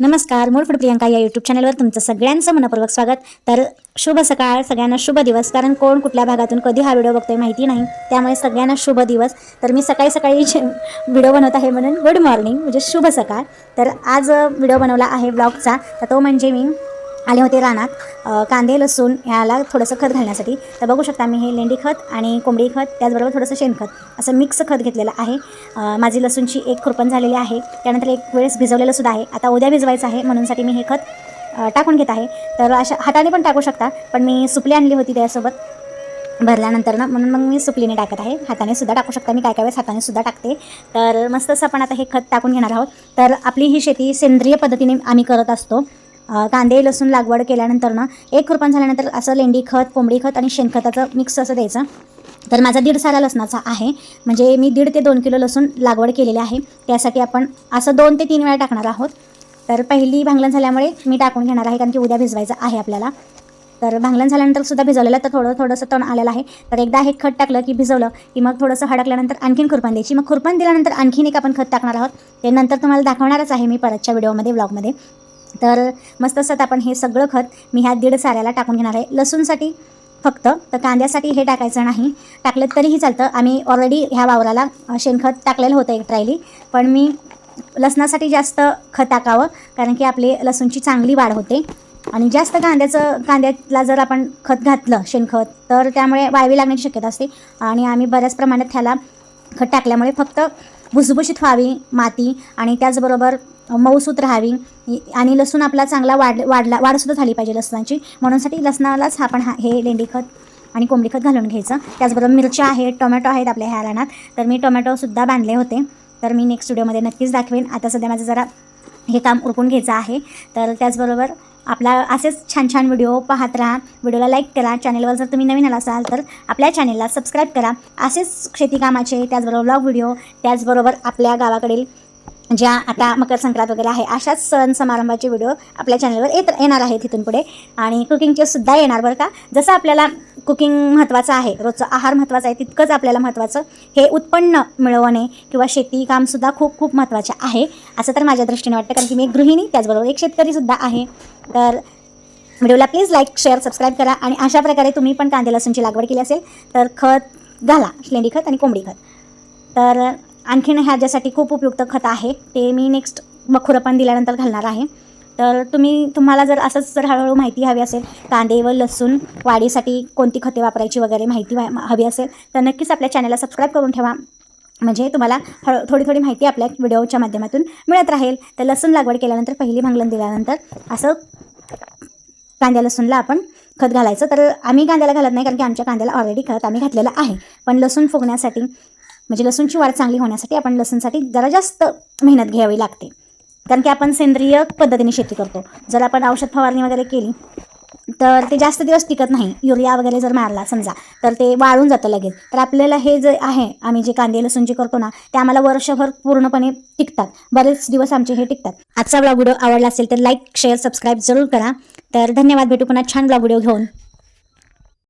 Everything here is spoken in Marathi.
नमस्कार मूळफूड प्रियंका या यूट्यूब चॅनलवर तुमचं सगळ्यांचं मनपूर्वक स्वागत. तर शुभ सकाळ सगळ्यांना शुभ दिवस कारण कोण कुठल्या भागातून कधी हा व्हिडिओ बघतोय माहिती नाही त्यामुळे सगळ्यांना शुभ दिवस. तर मी सकाळी सकाळी व्हिडिओ बनवत आहे म्हणून गुड मॉर्निंग म्हणजे शुभ सकाळ. तर आज व्हिडिओ बनवला आहे ब्लॉगचा तर तो म्हणजे मी आले होते रानात. कांदे लसूण ह्याला थोडंसं खत घालण्यासाठी. तर बघू शकता मी हे लेंडी खत आणि कोंबडी खत त्याचबरोबर थोडंसं शेणखत असं मिक्स खत घेतलेलं आहे. माझी लसूणची एक खुरपण झालेली आहे. त्यानंतर एक वेळेस भिजवलेलं सुद्धा आहे. आता उद्या भिजवायचं आहे म्हणूनसाठी मी हे खत टाकून घेत आहे. तर अशा हाताने पण टाकू शकता पण मी सुपली आणली होती त्यासोबत भरल्यानंतर ना म्हणून मग मी सुपलीने टाकत आहे. हाताने सुद्धा टाकू शकता मी. काय काय वेळेस हाताने सुद्धा टाकते. तर मस्त असं आपण आता हे खत टाकून घेणार आहोत. तर आपली ही शेती सेंद्रिय पद्धतीने आम्ही करत असतो. कांदे लसूण लागवड केल्यानंतर ना एक खुरपण झाल्यानंतर असं लेंडी खत कोंबडी खत आणि शेणखताचं मिक्स असं द्यायचं. तर माझा दीड साला लसणाचा आहे. म्हणजे मी दीड ते दोन किलो लसूण लागवड केलेली आहे. त्यासाठी आपण असं दोन ते तीन वेळा टाकणार आहोत. तर पहिली भांगलण झाल्यामुळे मी टाकून घेणार आहे कारण की उद्या भिजवायचं आहे आपल्याला. तर भांगलण झाल्यानंतर सुद्धा भिजवलेलं तर थोडं थोडंसं तण आलेलं आहे. तर एकदा हे खत टाकलं की भिजवलं की मग थोडंसं हडकल्यानंतर आणखीन खुरपण द्यायची. मग खुरपण दिल्यानंतर आणखीन एक आपण खत टाकणार आहोत. ते नंतर तुम्हाला दाखवणारच आहे मी परतच्या व्हिडिओमध्ये ब्लॉगमध्ये तर मस्त असतात आपण हे सगळं खत मी ह्या दीड साऱ्याला टाकून घेणार आहे. लसूणसाठी फक्त तर कांद्यासाठी हे टाकायचं नाही. टाकलं तरीही चालतं. आम्ही ऑलरेडी ह्या वावराला शेणखत टाकलेलं होतं एक ट्रायली. पण मी लसणासाठी जास्त खत टाकावं कारण की आपली लसूणची चांगली वाढ होते. आणि जास्त कांद्याचं कांद्याला जर आपण खत घातलं शेणखत तर त्यामुळे वाळवी लागण्याची शक्यता असते. आणि आम्ही बऱ्याच प्रमाणात ह्याला खत टाकल्यामुळे फक्त भुसभुशीत व्हावी माती आणि त्याचबरोबर मऊसूत राहावी. आणि लसूण आपला चांगला वाढ वाढला वाढसुद्धा झाली पाहिजे लसणाची. म्हणूनसाठी लसणालाच आपण हा हे लेंडी खत आणि कोंबडी खत घालून घ्यायचं. त्याचबरोबर मिरच्या आहेत टोमॅटो आहेत आपल्या ह्या रानात. तर मी टोमॅटोसुद्धा बांधले होते. तर मी नेक्स्ट व्हिडिओमध्ये नक्कीच दाखवेन. आता सध्या माझं जरा हे काम उरकून घ्यायचं आहे. तर त्याचबरोबर आपला असेच छान छान व्हिडिओ पाहत राहा. व्हिडिओला लाईक करा. चॅनलवर जर तुम्ही नवीन आला असाल तर आपल्या चॅनलला सबस्क्राईब करा. असेच शेतीकामाचे त्याचबरोबर ब्लॉग व्हिडिओ त्याचबरोबर आपल्या गावाकडील ज्या आता मकर संक्रांत वगैरे आहे अशाच सण समारंभाचे व्हिडिओ आपल्या चॅनलवर येत येणार आहेत इथून पुढे. आणि कुकिंगचे सुद्धा येणार बरं का? जसं आपल्याला कुकिंग महत्त्वाचं आहे. रोजचं आहार महत्त्वाचं आहे. तितकंच आपल्याला महत्त्वाचं हे उत्पन्न मिळवणे किंवा शेती कामसुद्धा खूप खूप महत्त्वाचे आहे. असं तर माझ्या दृष्टीने वाटतं. कारण की मी एक गृहिणी त्याचबरोबर एक शेतकरीसुद्धा आहे. तर व्हिडिओला प्लीज लाईक शेअर सबस्क्राईब करा आणि अशा प्रकारे तुम्ही पण कांदे लसूणची लागवड केली असेल तर खत घाला. लेंडी खत आणि कोंबडी खत. तर आणखीन ह्याच्यासाठी खूप उपयुक्त खत आहे. ते मी नेक्स्ट मखुरपण दिल्यानंतर घालणार आहे. तर तुम्ही तुम्हाला जर असंच जर हळूहळू माहिती हवी असेल कांदे व लसूण वाढीसाठी कोणती खते वापरायची वगैरे माहिती हवी असेल तर नक्कीच आपल्या चॅनलला सबस्क्राईब करून ठेवा. म्हणजे तुम्हाला हळ थोडी थोडी माहिती आपल्या व्हिडिओच्या माध्यमातून मिळत राहील. तर लसूण लागवड केल्यानंतर पहिली भांगलन दिल्यानंतर असं कांद्या लसूणला आपण खत घालायचं. तर आम्ही कांद्याला घालत नाही कारण की आमच्या कांद्याला ऑलरेडी खत आम्ही घातलेलं आहे. पण लसूण फुगण्यासाठी म्हणजे लसूणची वाढ चांगली होण्यासाठी आपण लसूणसाठी जरा जास्त मेहनत घ्यावी लागते. कारण की आपण सेंद्रिय पद्धतीने शेती करतो. जर आपण औषध फवारणी वगैरे केली तर ते जास्त दिवस टिकत नाही. युरिया वगैरे जर मारला समजा तर ते वाळून जातं लगेच. तर आपल्याला हे जे आहे आम्ही जे कांदे लसूण जे करतो ना ते आम्हाला वर्षभर पूर्णपणे टिकतात. बरेच दिवस आमचे हे टिकतात. आजचा ब्लॉग व्हिडिओ आवडला असेल तर लाईक शेअर सबस्क्राईब जरूर करा. तर धन्यवाद. भेटू पुन्हा छान ब्लॉग व्हिडिओ घेऊन.